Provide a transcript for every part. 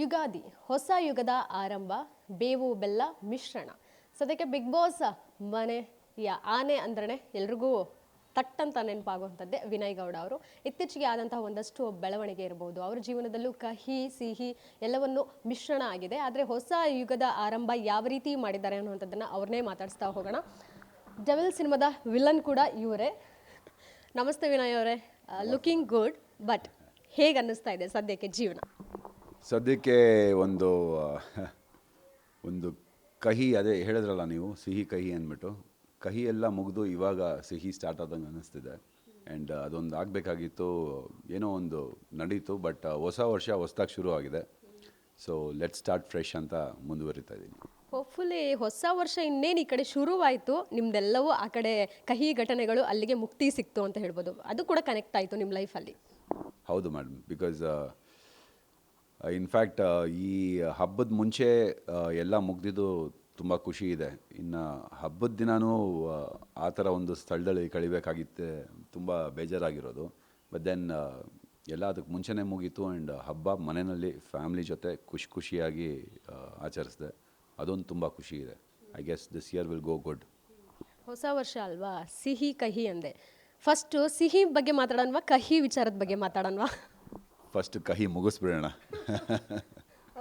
ಯುಗಾದಿ, ಹೊಸ ಯುಗದ ಆರಂಭ, ಬೇವು ಬೆಲ್ಲ ಮಿಶ್ರಣ. ಸದ್ಯಕ್ಕೆ ಬಿಗ್ ಬಾಸ್ ಮನೆ, ಯಾ ಆನೆ ಅಂದ್ರೆ ಎಲ್ರಿಗೂ ತಟ್ಟಂತ ನೆನಪಾಗುವಂಥದ್ದೇ ವಿನಯ್ ಗೌಡ ಅವರು. ಇತ್ತೀಚೆಗೆ ಆದಂತಹ ಒಂದಷ್ಟು ಬೆಳವಣಿಗೆ ಇರಬಹುದು ಅವರ ಜೀವನದಲ್ಲೂ ಕಹಿ, ಸಿಹಿ ಎಲ್ಲವನ್ನು ಮಿಶ್ರಣ ಆಗಿದೆ. ಆದರೆ ಹೊಸ ಯುಗದ ಆರಂಭ ಯಾವ ರೀತಿ ಮಾಡಿದ್ದಾರೆ ಅನ್ನುವಂಥದ್ದನ್ನು ಅವ್ರನ್ನೇ ಮಾತಾಡಿಸ್ತಾ ಹೋಗೋಣ. ಜವೆಲ್ ಸಿನಿಮಾದ ವಿಲನ್ ಕೂಡ ಇವರೇ. ನಮಸ್ತೆ ವಿನಯ್ ಅವರೇ. ಲುಕಿಂಗ್ ಗುಡ್ ಬಟ್ ಹೇಗೆ ಅನ್ನಿಸ್ತಾ ಇದೆ ಸದ್ಯಕ್ಕೆ ಜೀವನ? ಸದ್ಯಕ್ಕೆ ಒಂದು ಒಂದು ಕಹಿ ಅದೇ ಹೇಳಿದ್ರಲ್ಲ ನೀವು ಸಿಹಿ ಕಹಿ ಅಂದ್ಬಿಟ್ಟು. ಕಹಿ ಎಲ್ಲ ಮುಗಿದು ಇವಾಗ ಸಿಹಿ ಸ್ಟಾರ್ಟ್ ಆದಂಗೆ ಅನ್ನಿಸ್ತಿದೆ. ಆ್ಯಂಡ್ ಅದೊಂದು ಆಗಬೇಕಾಗಿತ್ತು ಏನೋ ಒಂದು ನಡೀತು ಬಟ್ ಹೊಸ ವರ್ಷ ಹೊಸ್ದಾಗಿ ಶುರು ಆಗಿದೆ. ಸೊ ಲೆಟ್ ಸ್ಟಾರ್ಟ್ ಫ್ರೆಶ್ ಅಂತ ಮುಂದುವರಿತಾ ಇದ್ದೀನಿ ಹೋಪ್ಫುಲಿ ಹೊಸ ವರ್ಷ ಇನ್ನೇನು ಈ ಕಡೆ ಶುರುವಾಯಿತು ನಿಮ್ದೆಲ್ಲವೂ ಆ ಕಡೆ ಕಹಿ ಘಟನೆಗಳು ಅಲ್ಲಿಗೆ ಮುಕ್ತಿ ಸಿಕ್ತು ಅಂತ ಹೇಳ್ಬೋದು. ಅದು ಕೂಡ ಕನೆಕ್ಟ್ ಆಯಿತು ನಿಮ್ಮ ಲೈಫಲ್ಲಿ ಹೌದು ಮೇಡಮ್ ಬಿಕಾಸ್ ಇನ್ಫ್ಯಾಕ್ಟ್ ಈ ಹಬ್ಬದ ಮುಂಚೆ ಎಲ್ಲ ಮುಗ್ದಿದ್ದು ತುಂಬ ಖುಷಿ ಇದೆ. ಇನ್ನು ಹಬ್ಬದ ದಿನವೂ ಆ, ಥರ ಒಂದು ಸ್ಥಳದಲ್ಲಿ ಕಳಿಬೇಕಾಗಿತ್ತೆ ತುಂಬ ಬೇಜಾರಾಗಿರೋದು. ಬಟ್ ದೆನ್ ಎಲ್ಲ ಅದಕ್ಕೆ ಮುಂಚೆನೇ ಮುಗೀತು ಆ್ಯಂಡ್ ಹಬ್ಬ ಮನೆಯಲ್ಲಿ ಫ್ಯಾಮ್ಲಿ ಜೊತೆ ಖುಷಿ ಖುಷಿಯಾಗಿ ಆಚರಿಸಿದೆ. ಅದೊಂದು ತುಂಬ ಖುಷಿ ಇದೆ. I guess this year will go good ಹೊಸ ವರ್ಷ ಅಲ್ವಾ? ಸಿಹಿ ಕಹಿ ಅಂದೆ. ಫಸ್ಟು ಸಿಹಿ ಬಗ್ಗೆ ಮಾತಾಡೋಣವಾ? ಕಹಿ ವಿಚಾರದ ಬಗ್ಗೆ ಮಾತಾಡೋಣವಾ? ಫಸ್ಟ್ ಕಹಿ ಮುಗಿಸ್ಬಿಡೋಣ.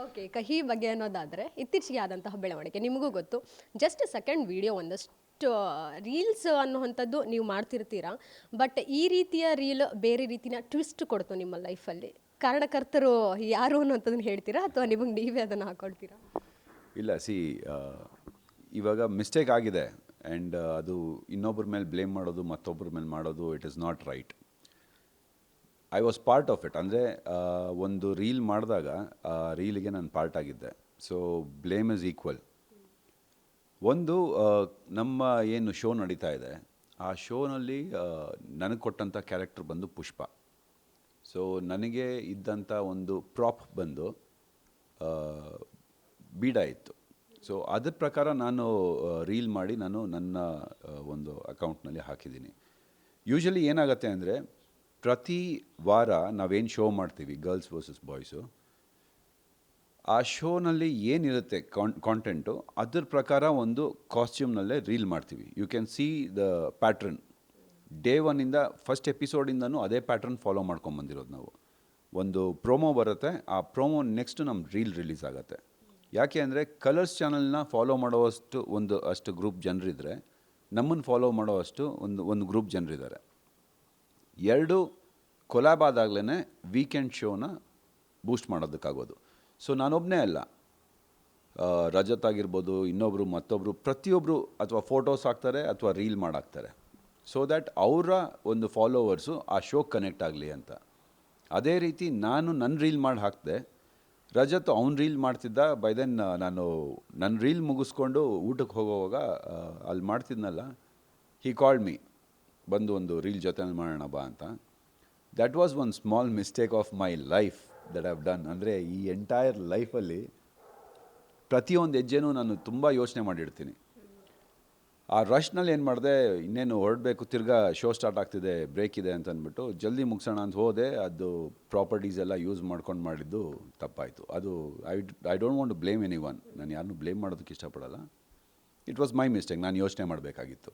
ಓಕೆ ಕಹಿ ಬಗ್ಗೆ ಅನ್ನೋದಾದರೆ ಇತ್ತೀಚೆಗೆ ಆದಂತಹ ಬೆಳವಣಿಗೆ ನಿಮಗೂ ಗೊತ್ತು. ಜಸ್ಟ್ ಸೆಕೆಂಡ್ ವಿಡಿಯೋ ಒಂದಷ್ಟು ರೀಲ್ಸ್ ಅನ್ನುವಂಥದ್ದು ನೀವು ಮಾಡ್ತಿರ್ತೀರಾ. ಬಟ್ ಈ ರೀತಿಯ ರೀಲ್ ಬೇರೆ ರೀತಿನ ಟ್ವಿಸ್ಟ್ ಕೊಡ್ತು ನಿಮ್ಮ ಲೈಫಲ್ಲಿ ಕಾರಣಕರ್ತರು ಯಾರು ಅನ್ನೋಂಥದ್ದನ್ನು ಹೇಳ್ತೀರಾ? ಅಥವಾ ನಿಮಗೆ ನೀವೇ ಅದನ್ನು ಹಾಕೊಳ್ತೀರಾ? ಇಲ್ಲ ಸಿ ಇವಾಗ ಮಿಸ್ಟೇಕ್ ಆಗಿದೆ. ಆ್ಯಂಡ್ ಅದು ಇನ್ನೊಬ್ಬರ ಮೇಲೆ ಬ್ಲೇಮ್ ಮಾಡೋದು ಮತ್ತೊಬ್ಬರ ಮೇಲೆ ಮಾಡೋದು it is not right I was part of it ಅಂದರೆ ಒಂದು ರೀಲ್ ಮಾಡಿದಾಗ, ಆ ರೀಲಿಗೆ ನಾನು ಪಾರ್ಟ್ ಆಗಿದ್ದೆ. ಸೊ ಬ್ಲೇಮ್ ಇಸ್ ಈಕ್ವಲ್ ಒಂದು ನಮ್ಮ ಏನು ಶೋ ನಡೀತಾ ಇದೆ, ಆ ಶೋನಲ್ಲಿ ನನಗೆ ಕೊಟ್ಟಂಥ ಕ್ಯಾರೆಕ್ಟರ್ ಬಂದು ಪುಷ್ಪ. ಸೊ ನನಗೆ ಇದ್ದಂಥ ಒಂದು ಪ್ರಾಪ್ ಬಂದು ಬೀಡ ಇತ್ತು. ಸೊ ಅದ್ರ ಪ್ರಕಾರ ನಾನು ರೀಲ್ ಮಾಡಿ ನಾನು ನನ್ನ ಒಂದು ಅಕೌಂಟ್ನಲ್ಲಿ ಹಾಕಿದ್ದೀನಿ. ಯೂಶಲಿ ಏನಾಗುತ್ತೆ ಅಂದರೆ ಪ್ರತಿ ವಾರ ನಾವೇನು ಶೋ ಮಾಡ್ತೀವಿ ಗರ್ಲ್ಸ್ ವರ್ಸಸ್ ಬಾಯ್ಸು ಆ ಶೋನಲ್ಲಿ ಏನಿರುತ್ತೆ ಕಾನ್ ಕಾಂಟೆಂಟು ಅದ್ರ ಪ್ರಕಾರ ಒಂದು ಕಾಸ್ಟ್ಯೂಮ್ನಲ್ಲೇ ರೀಲ್ ಮಾಡ್ತೀವಿ. You can see the pattern day ಒನ್ನಿಂದ first ಎಪಿಸೋಡಿಂದನೂ ಅದೇ ಪ್ಯಾಟ್ರನ್ ಫಾಲೋ ಮಾಡ್ಕೊಂಬಂದಿರೋದು ನಾವು. ಒಂದು ಪ್ರೋಮೋ ಬರುತ್ತೆ, ಆ ಪ್ರೋಮೋ ನೆಕ್ಸ್ಟ್ ನಮ್ಮ ರೀಲ್ ರಿಲೀಸ್ ಆಗುತ್ತೆ. ಯಾಕೆ ಅಂದರೆ ಕಲರ್ಸ್ ಚಾನಲ್ನ ಫಾಲೋ ಮಾಡೋವಷ್ಟು ಒಂದು ಅಷ್ಟು ಗ್ರೂಪ್ ಜನರಿದ್ದರೆ ನಮ್ಮನ್ನು ಫಾಲೋ ಮಾಡೋವಷ್ಟು ಒಂದು ಒಂದು ಗ್ರೂಪ್ ಜನರಿದ್ದಾರೆ. ಎರಡು ಕೊಲಾಬ್ ಆದಾಗಲೇ ವೀಕೆಂಡ್ ಶೋನ ಬೂಸ್ಟ್ ಮಾಡೋದಕ್ಕಾಗೋದು. ಸೊ ನಾನೊಬ್ಬನೇ ಅಲ್ಲ. ರಜತ್ ಆಗಿರ್ಬೋದು ಇನ್ನೊಬ್ಬರು ಮತ್ತೊಬ್ಬರು ಪ್ರತಿಯೊಬ್ಬರು ಅಥವಾ ಫೋಟೋಸ್ ಹಾಕ್ತಾರೆ ಅಥವಾ ರೀಲ್ ಮಾಡಾಕ್ತಾರೆ. ಸೊ ದ್ಯಾಟ್ ಅವರ ಒಂದು ಫಾಲೋವರ್ಸು ಆ ಶೋ ಕನೆಕ್ಟ್ ಆಗಲಿ ಅಂತ. ಅದೇ ರೀತಿ ನಾನು ನನ್ನ ರೀಲ್ ಮಾಡಿ ಹಾಕಿದೆ, ರಜತ್ ಅವ್ನು ರೀಲ್ ಮಾಡ್ತಿದ್ದ ಬೈ ದೆನ್ ನಾನು ನನ್ನ ರೀಲ್ ಮುಗಿಸ್ಕೊಂಡು ಊಟಕ್ಕೆ ಹೋಗೋವಾಗ ಅಲ್ಲಿ ಮಾಡ್ತಿದ್ನಲ್ಲ ಹಿ ಕಾಲ್ಡ್ ಮೀ ಬಂದು ಒಂದು ರೀಲ್ ಜೊತೆ ಮಾಡೋಣ ಬಾ ಅಂತ. That was one small mistake of my life that have done ಅಂದರೆ ಈ ಎಂಟೈರ್ ಲೈಫಲ್ಲಿ ಪ್ರತಿಯೊಂದು ಹೆಜ್ಜೆನೂ ನಾನು ತುಂಬ ಯೋಚನೆ ಮಾಡಿಡ್ತೀನಿ ಆ ರಶ್ನಲ್ಲಿ ಏನು ಮಾಡಿದೆ, ಇನ್ನೇನು ಹೊರಡಬೇಕು, ತಿರ್ಗಾ ಶೋ ಸ್ಟಾರ್ಟ್ ಆಗ್ತಿದೆ ಬ್ರೇಕ್ ಇದೆ ಅಂತ ಅಂದ್ಬಿಟ್ಟು ಜಲ್ದಿ ಮುಗಿಸೋಣ ಅಂತ ಹೋದೆ, ಅದು ಪ್ರಾಪರ್ಟೀಸ್ ಎಲ್ಲ ಯೂಸ್ ಮಾಡ್ಕೊಂಡು ಮಾಡಿದ್ದು ತಪ್ಪಾಯಿತು. ಅದು I I don't want blame any one ನಾನು ಯಾರನ್ನೂ ಬ್ಲೇಮ್ ಮಾಡೋದಕ್ಕೆ ಇಷ್ಟಪಡಲ್ಲ. ಇಟ್ ವಾಸ್ ಮೈ ಮಿಸ್ಟೇಕ್ ನಾನು ಯೋಚನೆ ಮಾಡಬೇಕಾಗಿತ್ತು.